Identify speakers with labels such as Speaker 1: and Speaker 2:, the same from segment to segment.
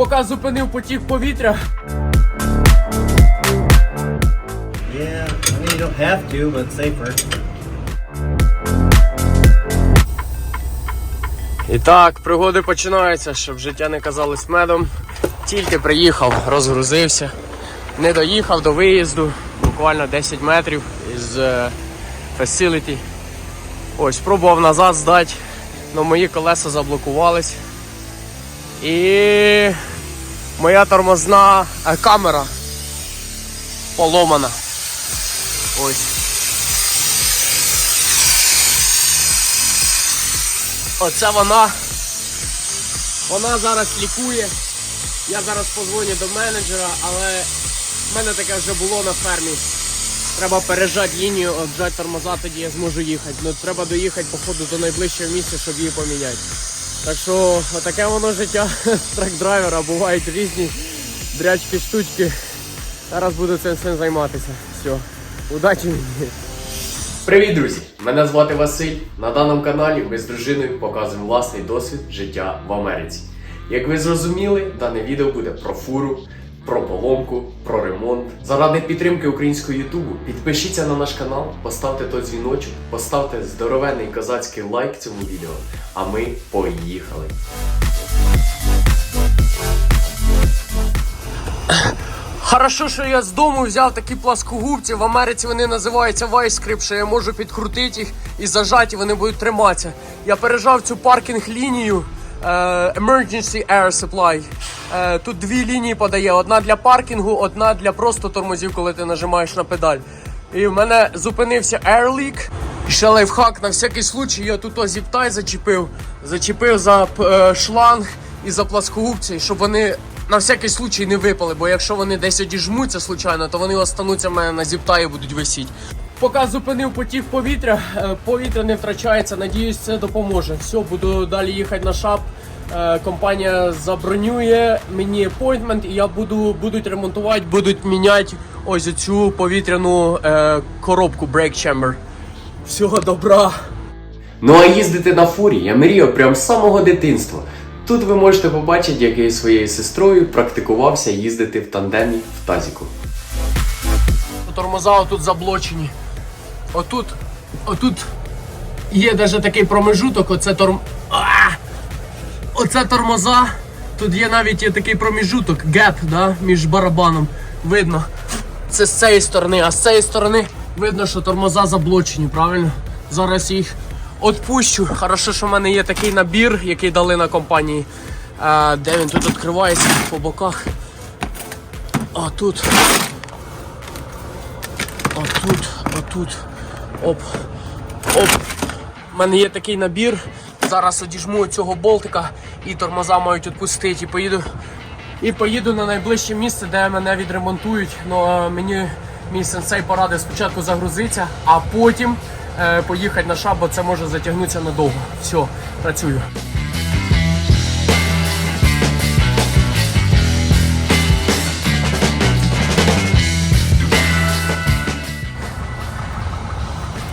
Speaker 1: Поки зупинив потік повітря.
Speaker 2: Yeah, I mean, you don't have to, but safer.
Speaker 1: І так, пригоди починаються, щоб життя не казалось медом. Тільки приїхав, розгрузився, не доїхав до виїзду, буквально 10 метрів із е, facility. Ось, спробував назад здати, але мої колеса заблокувались. І моя тормозна е, камера поломана. Ось. Оце вона. Вона зараз лікує. Я зараз позвоню до менеджера, але в мене таке вже було на фермі. Треба пережати лінію, обжати тормоза, тоді я зможу їхати. Ну треба доїхати, походу, до найближчого місця, щоб її поміняти. Так що таке воно життя трак-драйвера, бувають різні дрячки штучки. Зараз буду цим всім займатися. Все. Удачі мені. Привіт, друзі! Мене звати Василь. На даному каналі ми з дружиною показуємо власний досвід життя в Америці. Як ви зрозуміли, дане відео буде про фуру, про поломку, про ремонт. Заради підтримки українського Ютубу підпишіться на наш канал, поставте той дзвіночок, поставте здоровенний козацький лайк цьому відео. А ми поїхали! Хорошо, що я з дому взяв такі пласкогубці. В Америці вони називаються вайскрип, що я можу підкрутити їх і зажати, і вони будуть триматися. Я пережав цю паркінг лінію Emergency Air Supply. Е, тут дві лінії подає: одна для паркінгу, одна для просто тормозів, коли ти нажимаєш на педаль. І в мене зупинився Air Leak. І ще лайфхак на всякий случай я тут зіптай зачепив. Зачепив за е, шланг і за пласкогубці, щоб вони на всякий случай не випали, бо якщо вони десь одіжмуться случайно, то вони остануться в мене на зіптаї будуть висіти. Поки зупинив потік повітря, е, повітря не втрачається. Надіюсь, це допоможе. Все, буду далі їхати на шап. Е, Компанія забронює мені апойнтмент, і я буду будуть ремонтувати, будуть міняти ось цю повітряну е, коробку Brake Chamber. Всього добра. Ну а їздити на фурі я мріяв прямо з самого дитинства. Тут ви можете побачити, як я із своєю сестрою практикувався їздити в тандемі в тазіку. Тормоза отут заблочені. Отут, отут є навіть такий промежуток, оце торм. А! Оце тормоза. Тут є навіть є такий промежуток, геп, да, між барабаном. Видно. Це з цієї сторони, а з цієї сторони видно, що тормоза заблочені, правильно? Зараз їх відпущу. Хорошо, що в мене є такий набір, який дали на компанії. Е, де він тут відкривається по боках. А тут. А тут, а тут. Оп. Оп. У мене є такий набір. Зараз одіжму цього болтика і тормоза мають відпустити. І поїду, і поїду на найближче місце, де мене відремонтують. Но мені мій сенсей порадив спочатку загрузитися, а потім е, поїхати на шаб, бо це може затягнутися надовго. Все, працюю.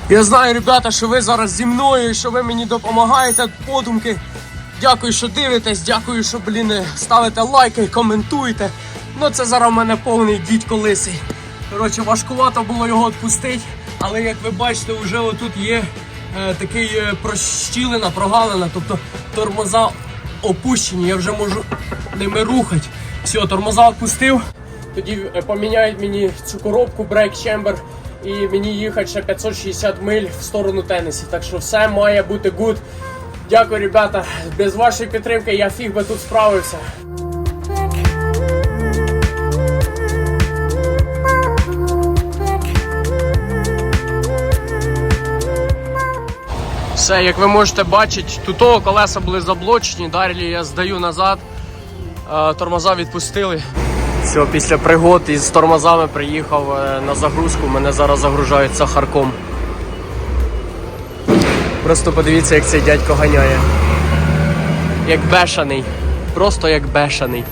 Speaker 1: Я знаю, ребята, що ви зараз зі мною, що ви мені допомагаєте подумки. Дякую, що дивитесь, дякую, що блін, ставите лайки, коментуєте. Ну це зараз в мене повний дідько лисий. Коротше, важкувато було його відпустити, але як ви бачите, вже отут є е, такий е, прощілина, прогалина, тобто тормоза опущені, я вже можу ними рухати. Все, тормоза відпустив. Тоді е, поміняють мені цю коробку Brake Chamber і мені їхати ще 560 миль в сторону Теннесі. Так що все має бути good. Дякую, ребята. Без вашої підтримки я фіг би тут справився. Все, як ви можете бачити, тут колеса були заблочені, далі я здаю назад, е, тормоза відпустили. Все, після пригод із тормозами приїхав е, на загрузку, мене зараз загружають сахарком. Просто подивіться, як цей дядько ганяє. Як бешаний. Просто як бешаний.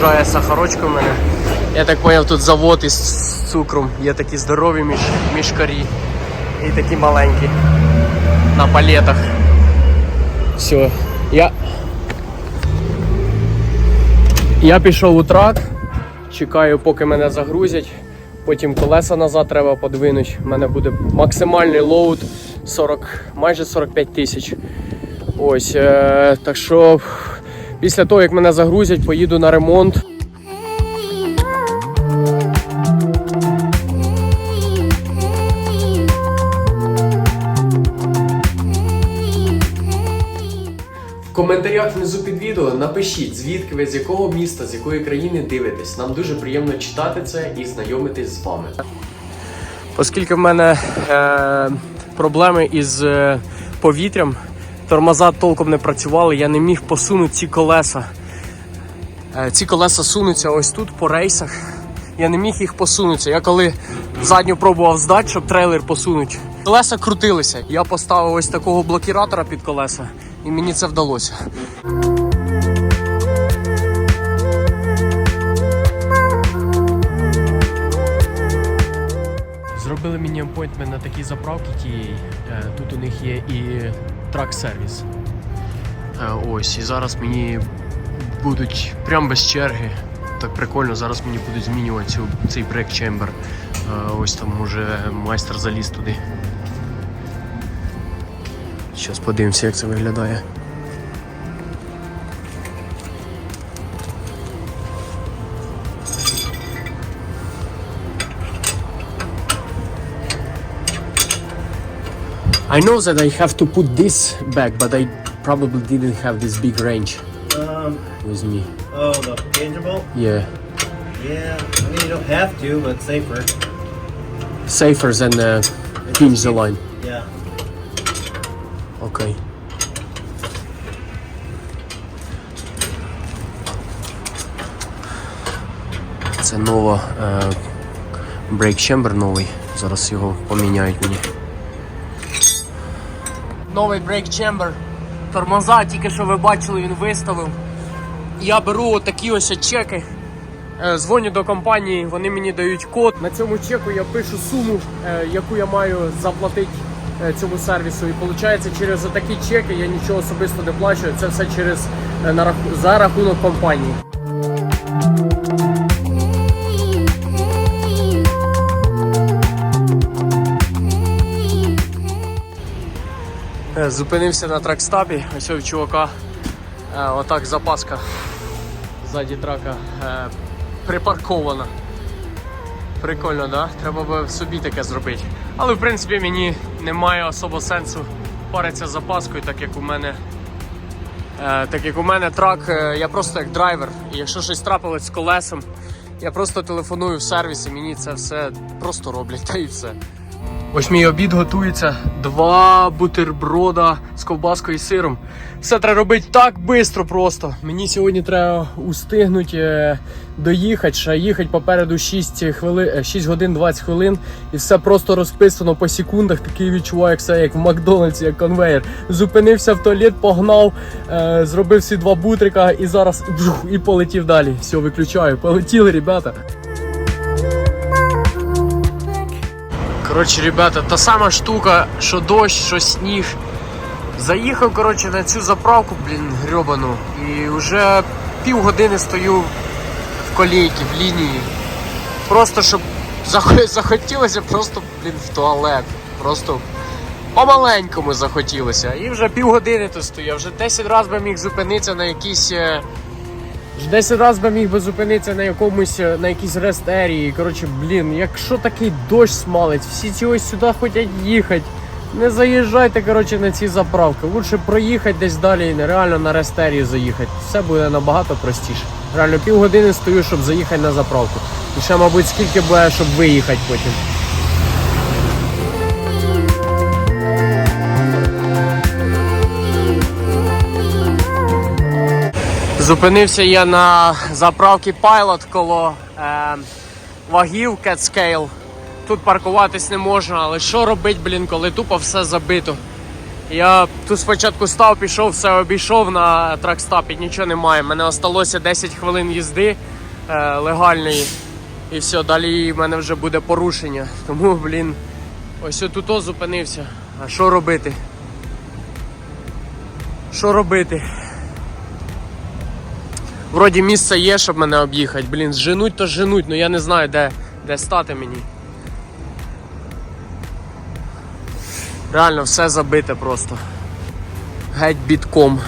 Speaker 1: Загружає сахарочку в мене. Я так поняв, тут завод із цукром. Є такі здорові між, мішкарі і такі маленькі на палетах. Все, я. Я пішов у трак, чекаю, поки мене загрузять. Потім колеса назад треба подвинути. У мене буде максимальний лоуд 40, майже 45 тисяч. Ось, е, так що після того, як мене загрузять, поїду на ремонт. В коментарях внизу під відео напишіть, звідки ви з якого міста, з якої країни дивитесь. Нам дуже приємно читати це і знайомитись з вами. Оскільки в мене е, проблеми із е, повітрям, тормоза толком не працювали, я не міг посунути ці колеса. Е, ці колеса сунуться ось тут по рейсах. Я не міг їх посунутися. Я коли задню пробував здати, щоб трейлер посунути. Колеса крутилися. Я поставив ось такого блокіратора під колеса, і мені це вдалося. Зробили мені апойнтмент на такій заправці тієї. Е, Тут у них є і трак-сервіс. Ось, і зараз мені будуть прям без черги. Так прикольно, зараз мені будуть змінювати цю, цей брек чембер. Ось там уже майстер заліз туди. Зараз подивимося, як це виглядає. I know that I have to put this back, but I probably didn't have this big range
Speaker 2: Um,
Speaker 1: with me.
Speaker 2: oh, the changeable?
Speaker 1: Yeah,
Speaker 2: Yeah, I mean, you don't have to, but safer.
Speaker 1: safer than uh, hinge the line.
Speaker 2: Yeah.
Speaker 1: Окей. Це нова е, брейк чембер новий. Зараз його поміняють мені. Новий брейк чембер. Тормоза, тільки що ви бачили, він виставив. Я беру отакі ось чеки. Е, Дзвоню до компанії, вони мені дають код. На цьому чеку я пишу суму, е, яку я маю заплатити е, цьому сервісу. І виходить, через такі чеки я нічого особисто не плачу. Це все через за рахунок компанії. Зупинився на тракстапі, ось у чувака. Е, Отак запаска ззаді трака е, припаркована. Прикольно, да? Треба би собі таке зробити. Але в принципі мені немає особо сенсу паритися запаскою, так як у мене. Е, так як у мене трак, я просто як драйвер. І якщо щось трапилось з колесом, я просто телефоную в сервіс і мені це все просто роблять, та і все. Ось мій обід готується. Два бутерброда з ковбаскою і сиром. Все треба робити так швидко просто. Мені сьогодні треба устигнути е, доїхати, їхати попереду 6, хвили... 6 годин 20 хвилин. І все просто розписано по секундах. Такий відчуваю, як все як в Макдональдсі, як конвейер. Зупинився в туалет, погнав, е, зробив всі два бутрика і зараз бжух, і полетів далі. Все, виключаю. Полетіли, ребята. Коротше, ребята, та сама штука, що дощ, що сніг. Заїхав, коротше, на цю заправку, блін, грьобану. І вже півгодини стою в колійці, в лінії. Просто щоб захотілося просто, блін, в туалет. Просто по-маленькому захотілося. І вже півгодини тут стою. Вже 10 разів би міг зупинитися на якійсь. 10 разів би міг би зупинитися на якомусь е, на якійсь рест-ерії. Коротше, блін, якщо такий дощ смалить, всі ці ось сюди хочуть їхати. Не заїжджайте, коротше, на ці заправки. Лучше проїхати десь далі і нереально на рест-ерію заїхати. Все буде набагато простіше. Реально півгодини стою, щоб заїхати на заправку. І ще, мабуть, скільки буде, щоб виїхати потім. Зупинився я на заправці Pilot коло е, вагів Catscale. Тут паркуватись не можна, але що робить, блін, коли тупо все забито. Я тут спочатку став, пішов, все обійшов на тракстапі, нічого немає. Мене осталося 10 хвилин їзди е, легальної. І все, далі в мене вже буде порушення. Тому, блін, ось тут зупинився. А що робити? Що робити? Вроді місце є, щоб мене об'їхати. Блін, зженуть то зженуть, ну я не знаю, де, де стати мені. Реально все забите просто. Геть бітком.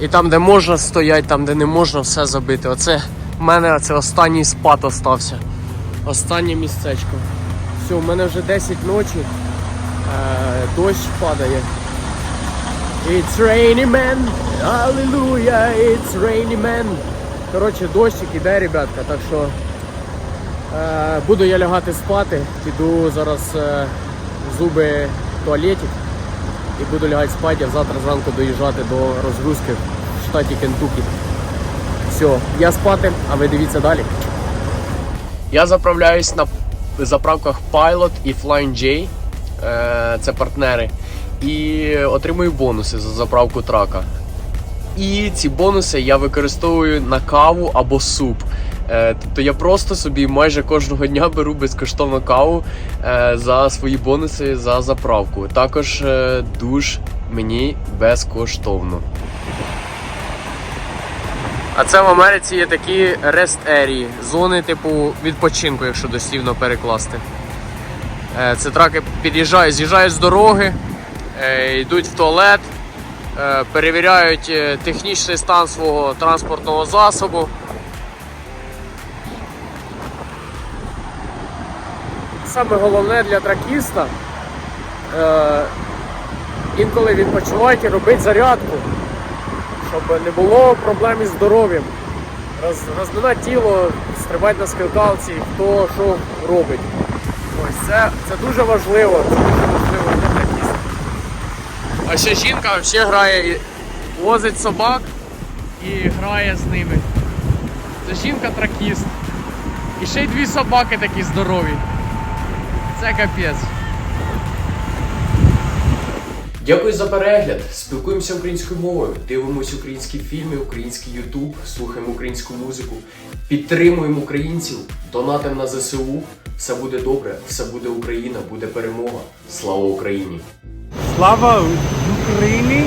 Speaker 1: І там, де можна стоять, там, де не можна, все забите. Оце в мене це останній спад остався. Останнє місцечко. Все, у мене вже 10 ночі. Е, дощ падає. It's rainy man, Hallelujah, it's rainy man. Коротше, дощик іде, ребятка, так що е, буду я лягати спати, піду зараз е, в зуби в туалетик і буду лягати спати, а завтра зранку доїжджати до розгрузки в штаті Кентукі. Все, я спати, а ви дивіться далі. Я заправляюсь на заправках Pilot і Flying J. Е, Це партнери. І отримую бонуси за заправку трака. І ці бонуси я використовую на каву або суп. Е, Тобто я просто собі майже кожного дня беру безкоштовну каву е, за свої бонуси за заправку. Також е, душ мені безкоштовно. А це в Америці є такі area, зони типу відпочинку, якщо дослівно перекласти. Це траки під'їжджають, з'їжджають з дороги, йдуть в туалет, е, перевіряють е, технічний стан свого транспортного засобу. Саме головне для тракіста е, інколи відпочивати і робити зарядку, щоб не було проблем із здоров'ям. Роз, розминати тіло, стрибати на скакалці, хто що робить. Ось це, це дуже важливо. А ще жінка взагалі грає, возить собак і грає з ними. Це жінка тракіст. І ще й дві собаки такі здорові. Це капець. Дякую за перегляд. Спілкуємося українською мовою, дивимося українські фільми, український Ютуб, слухаємо українську музику, підтримуємо українців, донатимо на ЗСУ. Все буде добре, все буде Україна, буде перемога. Слава Україні!
Speaker 3: Слава Україні!